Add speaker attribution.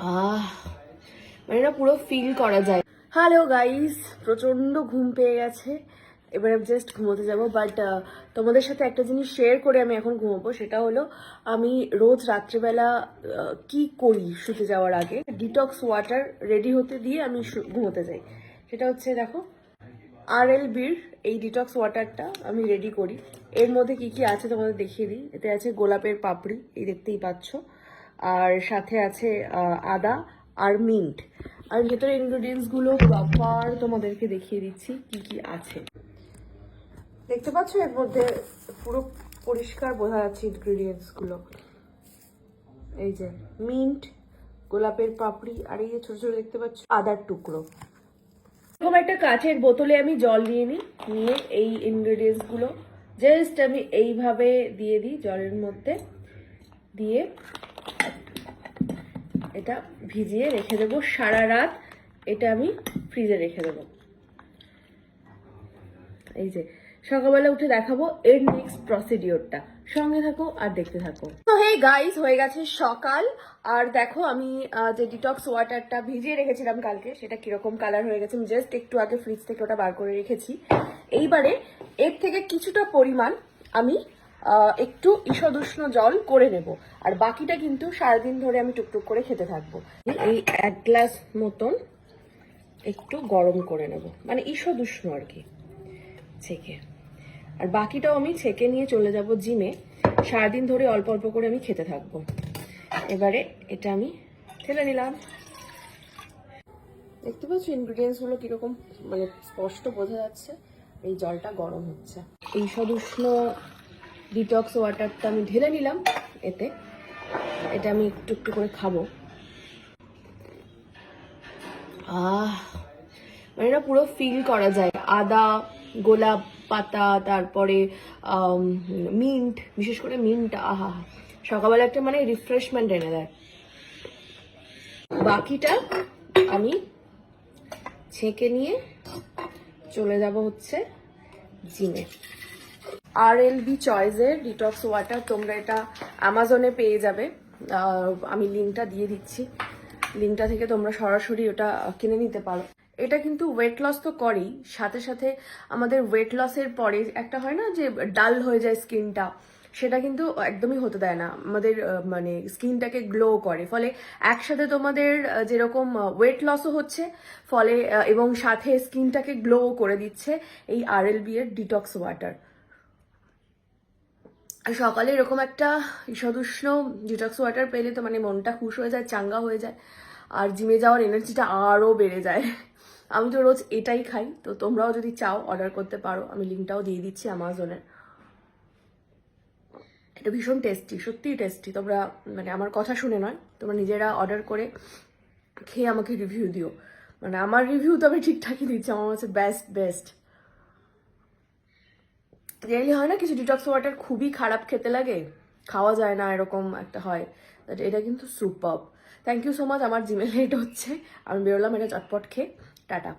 Speaker 1: আহ মানে এটা পুরো ফিল করা যায়। হ্যালো গাইস প্রচণ্ড ঘুম পেয়ে গেছে। এবারে জাস্ট ঘুমোতে যাব বাট তোমাদের সাথে একটা জিনিস শেয়ার করে আমি এখন ঘুমোবো, সেটা হলো আমি রোজ রাত্রেবেলা কি করি শুতে যাওয়ার আগে? ডিটক্স ওয়াটার রেডি হতে দিয়ে আমি ঘুমোতে যাই। সেটা হচ্ছে দেখো আর এল বির এই ডিটক্স ওয়াটারটা আমি রেডি করি। এর মধ্যে কি কি আছে তোমাদের দেখিয়ে দিই? এতে আছে গোলাপের পাপড়ি, এই দেখতেই পাচ্ছ। আর সাথে আছে আদা আর মিন্ট। আর ভেতরে ইনগ্রেডিয়েন্টসগুলো প্রপার তোমাদেরকে দেখিয়ে দিচ্ছি কি কি আছে। দেখতে পাচ্ছ এর মধ্যে পুরো পরিষ্কার বোঝা যাচ্ছে ইনগ্রেডিয়েন্টসগুলো। এই যে মিন্ট, গোলাপের পাপড়ি, আর এই যে ছোট ছোট দেখতে পাচ্ছ আদার টুকরো। এরকম একটা কাচের বোতলে আমি জল নিয়ে নিই, নিয়ে এই ইনগ্রেডিয়েন্টসগুলো জাস্ট আমি এইভাবে দিয়ে দিই জলের মধ্যে। দিয়ে এটা ভিজিয়ে রেখে দেবো সারা রাত। এটা আমি ফ্রিজে রেখে দেবো। এই যে, সকালবেলা উঠে দেখাবো এর নেক্সট প্রসিডিওরটা সঙ্গে থাকো আর দেখতে থাকো। তো হে গাইস হয়ে গেছে সকাল। আর দেখো আমি যে ডিটক্স ওয়াটারটা ভিজিয়ে রেখেছিলাম কালকে, সেটা কীরকম কালার হয়ে গেছে, আমি জাস্ট একটু আগে ফ্রিজ থেকে ওটা বার করে রেখেছি। এইবারে এর থেকে কিছুটা পরিমাণ আমি একটু ঈষদুষ্ণ জল করে নেব। আর বাকিটা কিন্তু সারাদিন ধরে আমি টুকটুক করে খেতে থাকব। এই এক গ্লাস মতন একটু গরম করে নেব। মানে ঈষদুষ্ণ আর কি, ছেঁকে। আর বাকিটাও আমি ছেঁকে নিয়ে চলে যাব জিমে। সারাদিন ধরে অল্প অল্প করে আমি খেতে থাকব। এবারে এটা আমি ঠেলে নিলাম। দেখতে পাচ্ছ ইনগ্রিডিয়েন্টসগুলো কীরকম মানে স্পষ্ট বোঝা যাচ্ছে। এই জলটা গরম হচ্ছে। এই সদুষ্ণ ডিটক্স ওয়াটারটা আমি ঢেলে নিলাম এতে। এটা আমি একটু একটু করে খাব। আহ মানে এটা পুরো ফিল করা যায়। আদা, গোলাপ পাতা, তারপরে মিন্ট বিশেষ করে মিন্ট আহা, সকালবেলা একটা মানে রিফ্রেশমেন্ট এনে দেয়। বাকিটা আমি ছেঁকে নিয়ে চলে যাব হচ্ছে জিমে আর এল বি চয়েসের ডিটক্স ওয়াটার তোমরা এটা অ্যামাজনে পেয়ে যাবে। আমি লিঙ্কটা দিয়ে দিচ্ছি। লিঙ্কটা থেকে তোমরা সরাসরি ওটা কিনে নিতে পারো। এটা কিন্তু ওয়েট লস তো করেই। সাথে সাথে আমাদের ওয়েট লসের পরে একটা হয় না যে ডাল হয়ে যায় স্কিনটা সেটা কিন্তু একদমই হতে দেয় না। আমাদের মানে স্কিনটাকে গ্লো করে। ফলে একসাথে তোমাদের যেরকম ওয়েট লসও হচ্ছে, ফলে এবং সাথে স্কিনটাকে গ্লো করে দিচ্ছে এই আর এল বি এর ডিটক্স ওয়াটার সকালে এরকম একটা ঈষদুষ্ণ ডিটক্স ওয়াটার পেলে তো মানে মনটা খুশ হয়ে যায়, চাঙ্গা হয়ে যায় আর জিমে যাওয়ার এনার্জিটা আরও বেড়ে যায়। আমি তো রোজ এটাই খাই। তো তোমরাও যদি চাও অর্ডার করতে পারো। আমি লিঙ্কটাও দিয়ে দিচ্ছি অ্যামাজনের এটা ভীষণ টেস্টি সত্যিই টেস্টি তোমরা মানে আমার কথা শুনে নয়, তোমরা নিজেরা অর্ডার করে খেয়ে আমাকে রিভিউ দিও। মানে আমার রিভিউ তো আমি ঠিকঠাকই দিচ্ছি। আমার হচ্ছে বেস্ট বেস্ট রিয়েলি হয় না? কিছু ডিটক্স ওয়াটার খুবই খারাপ খেতে লাগে? খাওয়া যায় না, এরকম একটা হয়। এটা কিন্তু super thank you so much আমার জিমেল লেট হচ্ছে। আমি বেরোলাম, এটা চটপট খেয়ে। টাটা।